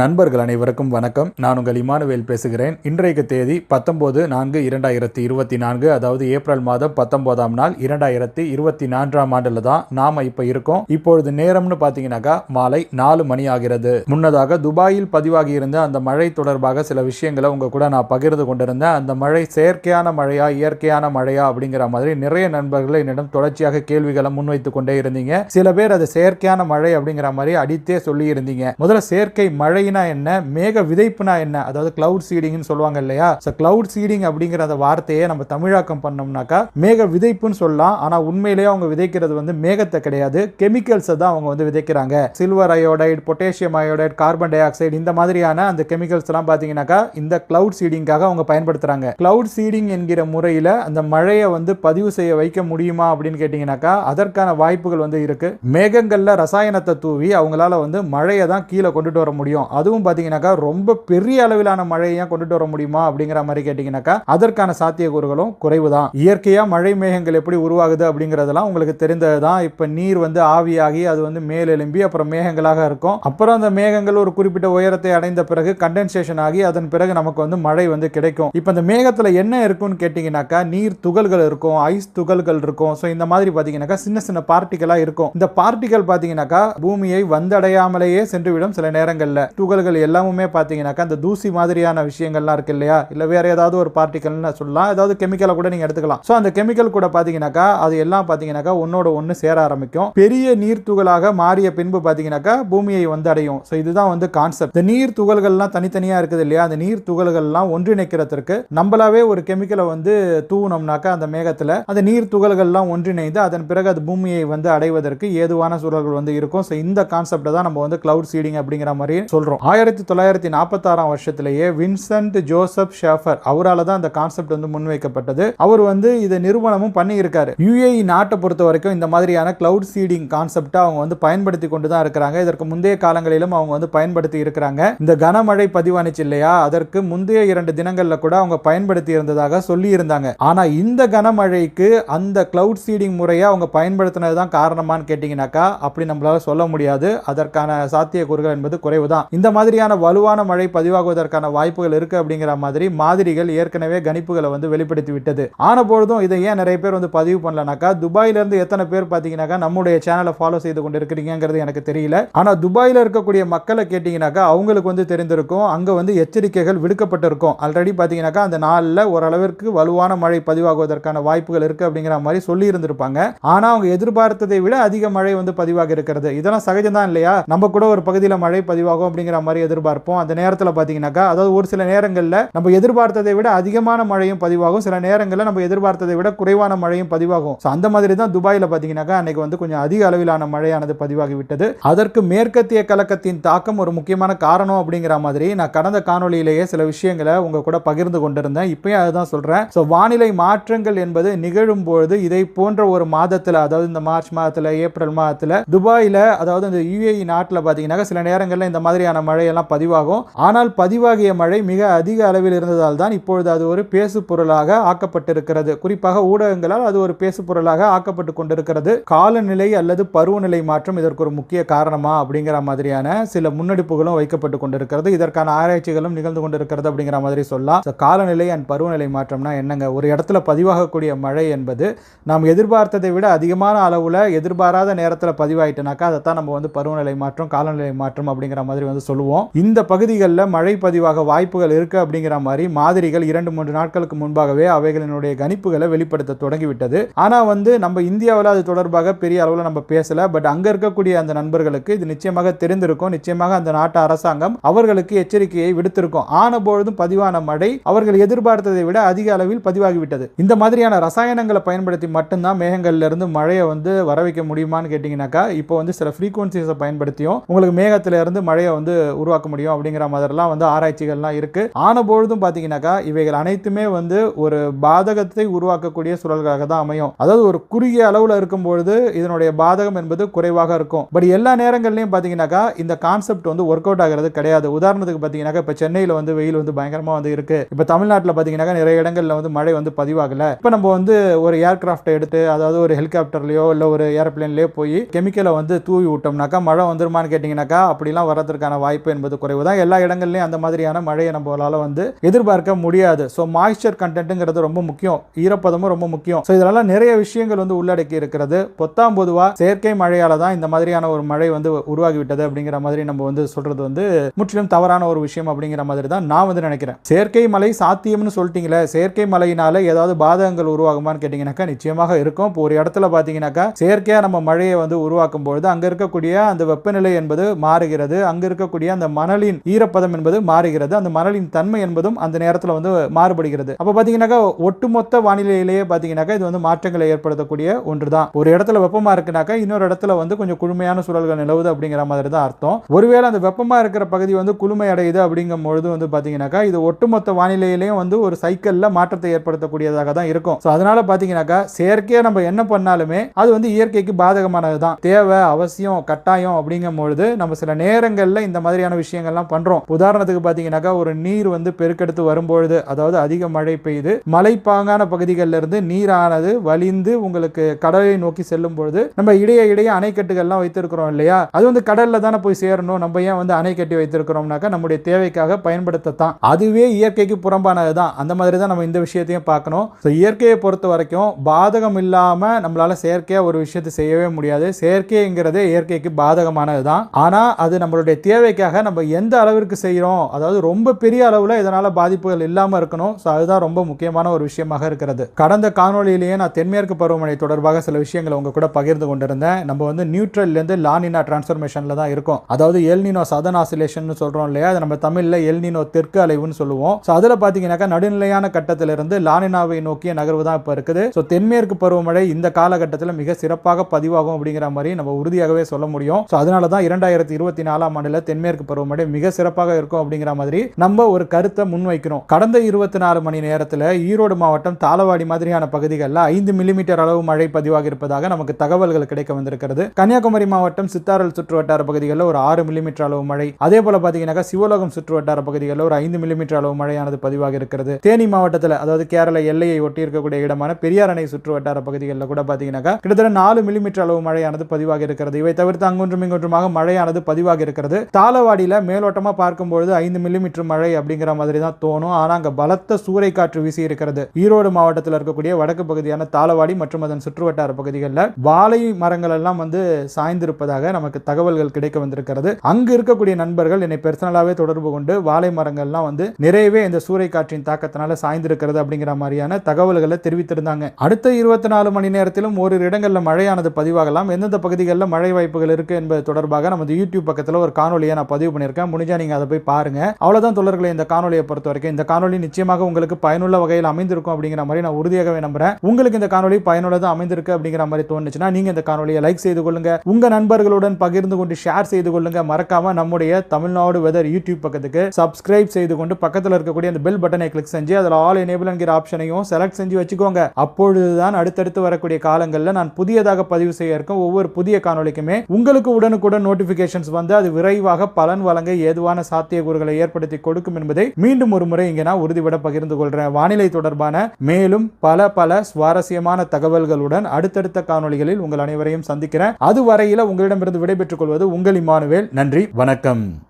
நண்பர்கள் அனைவருக்கும் வணக்கம். நான் உங்கள் இமானுவேல் பேசுகிறேன். இன்றைக்கு தேதி பத்தொன்பது நான்கு இரண்டாயிரத்தி இருபத்தி நான்கு அதாவது ஏப்ரல் மாதம் பத்தொன்பதாம் நாள் இரண்டாயிரத்தி இருபத்தி நான்காம் ஆண்டுல தான் நாம இப்ப இருக்கோம். இப்பொழுது நேரம்னு பாத்தீங்கன்னாக்கா மாலை நாலு மணி ஆகிறது. முன்னதாக துபாயில் பதிவாகி இருந்த அந்த மழை தொடர்பாக சில விஷயங்களை உங்க கூட நான் பகிர்ந்து கொண்டிருந்தேன். அந்த மழை செயற்கையான மழையா இயற்கையான மழையா அப்படிங்கிற மாதிரி நிறைய நண்பர்கள் என்னிடம் தொடர்ச்சியாக கேள்விகளை முன்வைத்து கொண்டே இருந்தீங்க. சில பேர் அது செயற்கையான மழை அப்படிங்கிற மாதிரி அடித்தே சொல்லி இருந்தீங்க முதல்ல செயற்கை மழை மழைனா என்ன மேக விதைப்புனா என்ன அதாவது கிளவுட் சீடிங்னு சொல்லுவாங்க இல்லையா? ஸோ கிளவுட் சீடிங் அப்படிங்கிற அந்த வார்த்தையை நம்ம தமிழாக்கம் பண்ணோம்னாக்கா மேக விதைப்புன்னு சொல்லலாம். ஆனா உண்மையிலேயே அவங்க விதைக்கிறது வந்து மேகத்தை கிடையாது. கெமிக்கல்ஸை தான் அவங்க வந்து விதைக்கிறாங்க. Silver iodide potassium iodide carbon dioxide இந்த மாதிரியான அந்த கெமிக்கல்ஸ் எல்லாம் பார்த்தீங்கன்னாக்கா இந்த கிளவுட் சீடிங்காக அவங்க பயன்படுத்துறாங்க. கிளவுட் சீடிங் என்கிற முறையில் அந்த மழையை வந்து பதிவு செய்ய வைக்க முடியுமா அப்படின்னு கேட்டிங்கனாக்கா அதற்கான வாய்ப்புகள் வந்து இருக்கு. மேகங்கள்ல ரசாயனத்தை தூவி அவங்களால வந்து மழையை தான் கீழே கொண்டுட்டு வர முடியும். அதுவும் பார்த்தீங்கன்னாக்கா ரொம்ப பெரிய அளவிலான மழையை கொண்டுட்டு வர முடியுமா அப்படிங்கிற மாதிரி கேட்டிங்கனாக்கா அதற்கான சாத்தியக்கூறுகளும் குறைவு தான் இயற்கையாக மழை மேகங்கள் எப்படி உருவாகுது அப்படிங்கிறதெல்லாம் உங்களுக்கு தெரிந்தது தான் இப்போ நீர் வந்து ஆவியாகி அது வந்து மேலெலும்பி அப்புறம் மேகங்களாக இருக்கும். அப்புறம் அந்த மேகங்கள் ஒரு குறிப்பிட்ட உயரத்தை அடைந்த பிறகு கண்டென்சேஷன் ஆகி அதன் பிறகு நமக்கு வந்து மழை வந்து கிடைக்கும். இப்போ இந்த மேகத்தில் என்ன இருக்கும்னு கேட்டிங்கனாக்கா நீர் துகள்கள் இருக்கும் ஐஸ் துகள்கள் இருக்கும். ஸோ இந்த மாதிரி பார்த்தீங்கன்னாக்கா சின்ன சின்ன பார்ட்டிகளாக இருக்கும். இந்த பார்ட்டிகள் பார்த்தீங்கன்னாக்கா பூமியை வந்தடையாமலேயே சென்றுவிடும் சில நேரங்களில். துகள்கள் எல்லாமுமே பார்த்தீங்கன்னாக்கா அந்த தூசி மாதிரியான விஷயங்கள்லாம் இருக்கு இல்லையா? இல்லை வேற ஏதாவது ஒரு பார்ட்டிகல்னு சொல்லலாம். ஏதாவது கெமிக்கலை கூட நீங்கள் எடுத்துக்கலாம். ஸோ அந்த கெமிக்கல் கூட பார்த்தீங்கன்னாக்கா அது எல்லாம் பார்த்தீங்கன்னாக்கா ஒன்னோட ஒன்று சேர ஆரம்பிக்கும். பெரிய நீர் துகளாக மாறிய பின்பு பார்த்தீங்கன்னாக்கா பூமியை வந்து அடையும். ஸோ இதுதான் வந்து கான்செப்ட் இந்த நீர் துகள்கள்லாம் தனித்தனியாக இருக்குது இல்லையா? அந்த நீர் துகள்கள்லாம் ஒன்றிணைக்கிறதுக்கு நம்மளாவே ஒரு கெமிக்கலை வந்து தூவினோம்னாக்கா அந்த மேகத்தில் அந்த நீர் துகள்கள்லாம் ஒன்றிணைந்து அதன் பிறகு அது பூமியை வந்து அடைவதற்கு ஏதுவான சூழல்கள் வந்து இருக்கும். ஸோ இந்த கான்செப்டை தான் நம்ம வந்து கிளவுட் சீடிங் அப்படிங்கிற மாதிரி சொல்கிறோம் ஆயிரத்தி தொள்ளாயிரத்தி நாற்பத்தாறாம் வருஷத்திலேயே வின்சென்ட் ஜோசப் ஷேஃபர் அவரால் தான் அந்த கான்செப்ட் வந்து முன்வைக்கப்பட்டது. அவர் வந்து இதை நிறுவனமும் பண்ணியிருக்காரு. யுஏஇ நாட்டை பொறுத்த வரைக்கும் இந்த மாதிரியான கிளவுட் சீடிங் கான்செப்டை அவங்க வந்து பயன்படுத்தி கொண்டு தான் இருக்கிறாங்க. இதற்கு முந்தைய காலங்களிலும் அவங்க வந்து பயன்படுத்தி இருக்கிறாங்க. இந்த கனமழை பதிவானுச்சு இல்லையா? அதற்கு முந்தைய இரண்டு தினங்களில் கூட அவங்க பயன்படுத்தி இருந்ததாக சொல்லி இருந்தாங்க. ஆனால் இந்த கனமழைக்கு அந்த கிளவுட் சீடிங் முறையை அவங்க பயன்படுத்தினது தான் காரணமான்னு கேட்டிங்கனாக்கா அப்படி நம்மளால சொல்ல முடியாது. அதற்கான சாத்தியக்கூறுகள் என்பது குறைவு தான் இந்த மாதிரியான வலுவான மழை பதிவாகுவதற்கான வாய்ப்புகள் இருக்கு அப்படிங்கிற மாதிரி மாதிரிகள் ஏற்கனவே கணிப்புகளை வந்து வெளிப்படுத்தி விட்டது. ஆன பொழுதும் இதை ஏன் நிறைய பேர் வந்து பதிவு பண்ணலனாக்கா துபாயில இருந்து எத்தனை பேர் பார்த்தீங்கன்னாக்கா நம்முடைய சேனலை ஃபாலோ செய்து கொண்டு இருக்கிறீங்கிறது எனக்கு தெரியல. ஆனா துபாயில இருக்கக்கூடிய மக்களை கேட்டீங்கன்னாக்கா அவங்களுக்கு வந்து தெரிந்திருக்கும். அங்க வந்து எச்சரிக்கைகள் விடுக்கப்பட்டிருக்கும். ஆல்ரெடி பார்த்தீங்கன்னாக்கா அந்த நாளில் ஓரளவிற்கு வலுவான மழை பதிவாகுவதற்கான வாய்ப்புகள் இருக்கு அப்படிங்கிற மாதிரி சொல்லி இருந்திருப்பாங்க. ஆனா அவங்க எதிர்பார்த்ததை விட அதிக மழை வந்து பதிவாக இருக்கிறது. இதெல்லாம் சகஜம் தான் இல்லையா? நம்ம கூட ஒரு பகுதியில் மழை பதிவாகும் அப்படிங்கிற மாதிரி எதிர்பார்ப்போம். அந்த நேரத்தில் பார்த்தீங்கன்னாக்கா அதாவது ஒரு சில நேரங்களில் நம்ம எதிர்பார்த்ததை விட அதிகமான மழையும் பதிவாகும். சில நேரங்களில் நம்ம எதிர்பார்த்ததை விட குறைவான மழையும் பதிவாகும். ஸோ அந்த மாதிரி தான் துபாயில் பார்த்தீங்கன்னாக்கா அன்னைக்கு வந்து கொஞ்சம் அதிக அளவிலான மழையானது பதிவாகிவிட்டது அதற்கு மேற்கத்திய கலக்கத்தின் தாக்கம் ஒரு முக்கியமான காரணம் அப்படிங்கிற மாதிரி நான் கடந்த காணொலியிலேயே சில விஷயங்களை உங்க கூட பகிர்ந்து கொண்டிருந்தேன். இப்பயும் அதுதான் சொல்றேன். ஸோ வானிலை மாற்றங்கள் என்பது நிகழும் பொழுது இதை போன்ற ஒரு மாதத்தில் அதாவது இந்த மார்ச் மாதத்தில் ஏப்ரல் மாதத்தில் துபாயில் அதாவது இந்த யுஏஇ நாட்டில் பார்த்தீங்கன்னா சில நேரங்களில் இந்த மாதிரியான மழையெல்லாம் பதிவாகும். ஆனால் பதிவாகிய மழை மிக அதிக அளவில் இருந்ததால் தான் இப்பொழுது அது ஒரு பேசு பொருளாக ஆக்கப்பட்டிருக்கிறது. குறிப்பாக ஊடகங்களால் அது ஒரு பேசு பொருளாக ஆக்கப்பட்டு கொண்டிருக்கிறது. காலநிலை அல்லது பருவநிலை மாற்றம் இதற்கு ஒரு முக்கிய காரணமா அப்படிங்கிற மாதிரியான சில முன்னெடுப்புகளும் வைக்கப்பட்டு கொண்டிருக்கிறது. இதற்கான ஆராய்ச்சிகளும் நிகழ்ந்து கொண்டிருக்கிறது அப்படிங்கிற மாதிரி சொல்லலாம். காலநிலை அண்ட் பருவநிலை மாற்றம்னா என்னங்க? ஒரு இடத்துல பதிவாகக்கூடிய மழை என்பது நாம் எதிர்பார்த்ததை விட அதிகமான அளவில் எதிர்பாராத நேரத்தில் பதிவாயிட்டுனாக்கா அதைத்தான் நம்ம வந்து பருவநிலை மாற்றம் காலநிலை மாற்றம் அப்படிங்கிற மாதிரி வந்து சொல்லுவோம். இந்த பகுதிகளில் மழை பதிவாக வாய்ப்புகள் இருக்கு அப்படிங்கிற மாதிரி மாதிரிகள் இரண்டு மூன்று நாட்களுக்கு முன்பாகவே அவைகளினுடைய கணிப்புகளை வெளிப்படுத்த தொடங்கிவிட்டது. ஆனால் வந்து நம்ம இந்தியாவில் அது தொடர்பாக பெரிய அளவில் நம்ம பேசல. பட் அங்கே இருக்கக்கூடிய அந்த நண்பர்களுக்கு இது நிச்சயமாக தெரிந்திருக்கும். நிச்சயமாக அந்த நாட்டு அரசாங்கம் அவர்களுக்கு எச்சரிக்கையை விடுத்திருக்கும். ஆன பொழுதும் பதிவான மழை அவர்கள் எதிர்பார்த்ததை விட அதிக அளவில் பதிவாகிவிட்டது. இந்த மாதிரியான ரசாயனங்களை பயன்படுத்தி மட்டும்தான் மேகங்கள்லேருந்து மழையை வந்து வர வைக்க முடியுமான்னு கேட்டிங்கனாக்கா இப்போ வந்து சில ஃப்ரீக்குவன்சிஸை பயன்படுத்தியும் உங்களுக்கு மேகத்திலிருந்து மழையை வந்து உருவாக்க முடியும் அப்படிங்கிற மாதிரிலாம் வந்து ஆராய்ச்சிகள்லாம் இருக்கு. ஆன பொழுதும் பார்த்தீங்கன்னாக்கா இவைகள் அனைத்துமே வந்து ஒரு பாதகத்தை உருவாக்கக்கூடிய சூழல்களாக தான் அமையும். அதாவது ஒரு குறுகிய அளவில் இருக்கும் பொழுது இதனுடைய பாதகம் என்பது குறைவாக இருக்கும். பட் எல்லா நேரங்கள்லையும் பார்த்தீங்கன்னாக்கா இந்த கான்செப்ட் வந்து ஒர்க் அவுட் ஆகிறது கிடையாது. உதாரணத்துக்கு பார்த்தீங்கன்னாக்கா இப்போ சென்னையில் வந்து வெயில் வந்து பயங்கரமாக வந்து இருக்கு. இப்போ தமிழ்நாட்டில் பார்த்தீங்கன்னாக்கா நிறைய இடங்கள்ல வந்து மழை வந்து பதிவாகல. இப்போ நம்ம வந்து ஒரு ஏர்கிராஃப்டை எடுத்து அதாவது ஒரு ஹெலிகாப்டர்லையோ இல்லை ஒரு ஏரோப்ளேன்லையோ போய் கெமிக்கலை வந்து தூவி விட்டோம்னாக்கா மழை வந்துருமான்னு கேட்டிங்கனாக்கா அப்படிலாம் வரதுக்கான வாய்ப்பு என்பது குறைவு தான். எல்லா இடங்கள்லையும் அந்த மாதிரியான மழையை நம்மளால வந்து எதிர்பார்க்க முடியாது. ஸோ மாய்ஸ்சர் கண்டென்ட்டுங்கிறது ரொம்ப முக்கியம். ஈரப்பதமும் ரொம்ப முக்கியம். ஸோ இதெல்லாம் நிறைய விஷயங்கள் வந்து உள்ளடக்கி இருக்கிறது. பொத்தாம் பொதுவாக செயற்கை மழையால தான் இந்த மாதிரியான ஒரு மழை வந்து உருவாகிவிட்டது அப்படிங்கிற மாதிரி நம்ம வந்து சொல்றது வந்து முற்றிலும் தவறான ஒரு விஷயம் அப்படிங்கிற மாதிரி தான் நான் வந்து நினைக்கிறேன். செயற்கை மழை சாத்தியம்னு சொல்லிட்டீங்களே செயற்கை மழையினால ஏதாவது பாதகங்கள் உருவாகுமான்னு கேட்டிங்கனாக்கா நிச்சயமாக இருக்கும். இப்போ ஒரு இடத்துல பார்த்தீங்கன்னாக்கா செயற்கையாக நம்ம மழையை வந்து உருவாக்கும் பொழுது அங்கே இருக்கக்கூடிய அந்த வெப்பநிலை என்பது மாறுகிறது. அங்கே இருக்கக்கூடிய அந்த மணலின் ஈரப்பதம் என்பது மாறுகிறது. அந்த மணலின் தன்மை என்பதும் அந்த நேரத்தில் வந்து மாறுபடுகிறது. அப்போ பார்த்தீங்கன்னாக்கா ஒட்டுமொத்த வானிலையிலேயே பார்த்தீங்கன்னாக்கா இது வந்து மாற்றங்களை ஏற்படுத்தக்கூடிய ஒன்று தான் ஒரு இடத்துல வெப்பமாக இருக்குனாக்கா இன்னொரு இடத்துல வந்து கொஞ்சம் குழுமையான சூழல்கள் நிலவுது அப்படிங்கிற மாதிரி தான் அர்த்தம். ஒருவேளை அந்த வெப்பமாக இருக்கிற பகுதி வந்து குளுமை அடையுது அப்படிங்கும் பொழுது வந்து பார்த்தீங்கன்னாக்கா இது ஒட்டுமொத்த வானிலையிலையும் வந்து ஒரு சைக்கிளில் மாற்றத்தை ஏற்படுத்தக்கூடியதாக தான் இருக்கும். ஸோ அதனால பார்த்தீங்கன்னாக்கா செயற்கையாக நம்ம என்ன பண்ணாலுமே அது வந்து இயற்கைக்கு பாதகமானது தான் தேவை அவசியம் கட்டாயம் அப்படிங்கும் பொழுது நம்ம சில நேரங்களில் இந்த இந்த மாதிரியான விஷயங்கள்லாம் பண்றோம். உதாரணத்துக்கு பார்த்தீங்கன்னாக்கா ஒரு நீர் வந்து பெருக்கெடுத்து வரும்பொழுது அதாவது அதிக மழை பெய்யுது மலைப்பாங்கான பகுதிகளில் இருந்து நீரானது வலிந்து உங்களுக்கு கடலை நோக்கி செல்லும் பொழுது நம்ம இடையே இடையே அணைக்கட்டுகள்லாம் வைத்திருக்கிறோம் இல்லையா? அது வந்து கடல்ல தானே போய் சேரணும். நம்ம ஏன் வந்து அணை கட்டி வைத்திருக்கிறோம்னாக்கா நம்முடைய தேவைக்காக பயன்படுத்தத்தான். அதுவே இயற்கைக்கு புறம்பானது தான் அந்த மாதிரி தான் நம்ம இந்த விஷயத்தையும் பார்க்கணும். ஸோ இயற்கையை பொறுத்த வரைக்கும் பாதகம் இல்லாம நம்மளால செயற்கையா ஒரு விஷயத்தை செய்யவே முடியாது. செயற்கைங்கிறதே இயற்கைக்கு பாதகமானது தான் ஆனா அது நம்மளுடைய தேவை தேவைக்காக நம்ம எந்த அளவிற்கு செய்கிறோம் அதாவது ரொம்ப பெரிய அளவில் இதனால் பாதிப்புகள் இல்லாமல் இருக்கணும். ஸோ அதுதான் ரொம்ப முக்கியமான ஒரு விஷயமாக இருக்கிறது. கடந்த காணொலியிலேயே நான் தென்மேற்கு பருவமழை தொடர்பாக சில விஷயங்களை உங்க கூட பகிர்ந்து கொண்டிருந்தேன். நம்ம வந்து நியூட்ரல்லேருந்து லானினா டிரான்ஸ்ஃபர்மேஷனில் தான் இருக்கும். அதாவது எல்னினோ சதன் ஆசிலேஷன் சொல்கிறோம் இல்லையா? அது நம்ம தமிழில் எல்னினோ தெற்கு அலைவுன்னு சொல்லுவோம். ஸோ அதில் பார்த்தீங்கன்னாக்கா நடுநிலையான கட்டத்திலிருந்து லானினாவை நோக்கிய நகர்வு தான் இப்போ இருக்குது. ஸோ தென்மேற்கு பருவமழை இந்த காலகட்டத்தில் மிக சிறப்பாக பதிவாகும் அப்படிங்கிற மாதிரி நம்ம உறுதியாகவே சொல்ல முடியும். ஸோ அதனால தான் இரண்டாயிரத்தி இருபத்தி நாலாம் ஆண்டில் தென்மேற்கு பருவமழை மிக சிறப்பாக இருக்கும் அப்படிங்கிற மாதிரி நம்ம ஒரு கருத்தை முன்வைக்கிறோம். கடந்த இருபத்தி நாலு மணி நேரத்தில் ஈரோடு மாவட்டம் தாளவாடி மாதிரியான பகுதிகளில் ஐந்து மில்லிமீட்டர் அளவு மழை பதிவாக இருப்பதாக நமக்கு தகவல்கள் கிடைக்க வந்திருக்கிறது. கன்னியாகுமரி மாவட்டம் சித்தாரல் சுற்று வட்டார பகுதிகளில் ஒரு ஆறு மில்லிமீட்டர் அளவு மழை. அதே போல பார்த்தீங்கன்னாக்கா சிவலோகம் சுற்று வட்டார பகுதிகளில் ஒரு ஐந்து மில்லிமீட்டர் அளவு மழையானது பதிவாக இருக்கிறது. தேனி மாவட்டத்தில் அதாவது கேரள எல்லையை ஒட்டி இருக்கக்கூடிய இடமான பெரியார் அணை சுற்று வட்டார பகுதிகளில் கூட பார்த்தீங்கன்னாக்கா கிட்டத்தட்ட நாலு மில்லிமீட்டர் அளவு மழையானது பதிவாக இருக்கிறது. இவை தவிர்த்து அங்கொன்றும் இங்கொன்றுமாக மழையானது பதிவாக இருக்கிறது. தாளவாடியில் மேலோட்டமாக பார்க்கும்பொழுது ஐந்து மில்லிமீட்டர் மழை அப்படிங்கிற மாதிரி தான் தோணும். ஆனால் அங்கே பலத்த சூறை காற்று வீசி இருக்கிறது. ஈரோடு மாவட்டத்தில் இருக்கக்கூடிய வடக்கு பகுதியான தாளவாடி மற்றும் அதன் சுற்றுவட்டார பகுதிகளில் வாழை மரங்கள் எல்லாம் வந்து சாய்ந்திருப்பதாக நமக்கு தகவல்கள் கிடைக்க வந்திருக்கிறது. அங்கு இருக்கக்கூடிய நண்பர்கள் என்னை பெர்சனலாகவே தொடர்பு கொண்டு வாழை மரங்கள்லாம் வந்து நிறையவே இந்த சூறை காற்றின் தாக்கத்தினால சாய்ந்திருக்கிறது அப்படிங்கிற மாதிரியான தகவல்களை தெரிவித்திருந்தாங்க. அடுத்த இருபத்தி நாலு மணி நேரத்திலும் ஓரிரு இடங்களில் மழையானது பதிவாகலாம். எந்தெந்த பகுதிகளில் மழை வாய்ப்புகள் இருக்கு என்பது தொடர்பாக நமது யூடியூப் பக்கத்தில் ஒரு காணொலியை நான் பதிவு பண்ணியிருக்கேன். முடிஞ்சா நீங்க அதை போய் பாருங்க. அவ்வளோதான் தொடர்களை இந்த காணொலியை பொறுத்த வரைக்கும். இந்த காணொலி நிச்சயமாக உங்களுக்கு பயனுள்ள வகையில் அமைந்திருக்கும் அப்படிங்கிற மாதிரி நான் உறுதியாகவே நம்புறேன். உங்களுக்கு இந்த காணொலி பயனுள்ளதாக அமைந்திருக்கு அப்படிங்கிற மாதிரி தோணுச்சுன்னா நீங்க இந்த காணொலியை லைக் செய்து கொள்ளுங்க. உங்கள் நண்பர்களுடன் பகிர்ந்து கொண்டு ஷேர் செய்து கொள்ளுங்க. மறக்காம நம்முடைய தமிழ்நாடு வெதர் யூடியூப் பக்கத்துக்கு சப்ஸ்கிரைப் செய்து கொண்டு பக்கத்தில் இருக்கக்கூடிய அந்த பெல் பட்டனை கிளிக் செஞ்சு அதில் ஆல் எனேபிள் என்கிற ஆப்ஷனையும் செலக்ட் செஞ்சு வச்சுக்கோங்க. அப்பொழுதுதான் அடுத்தடுத்து வரக்கூடிய காலங்களில் நான் புதியதாக பதிவு செய்ய இருக்கும். ஒவ்வொரு புதிய காணொலிக்குமே உங்களுக்கு உடனுக்குடன் நோட்டிபிகேஷன்ஸ் வந்து அது விரைவாக பலன் வழங்க ஏதுவான சாத்தியக்கூறுகளை ஏற்படுத்தி கொடுக்கும் என்பதை மீண்டும் ஒரு முறை இங்கே நான் உறுதிபட பகிர்ந்து கொள்கிறேன் வானிலை தொடர்பான மேலும் பல பல சுவாரஸ்யமான தகவல்களுடன் அடுத்தடுத்த காணொளிகளில் உங்கள் அனைவரையும் சந்திக்கிறேன். அதுவரையில உங்களிடமிருந்து விடைபெற்றுக் கொள்வது உங்கள் இமானுவேல் நன்றி வணக்கம்.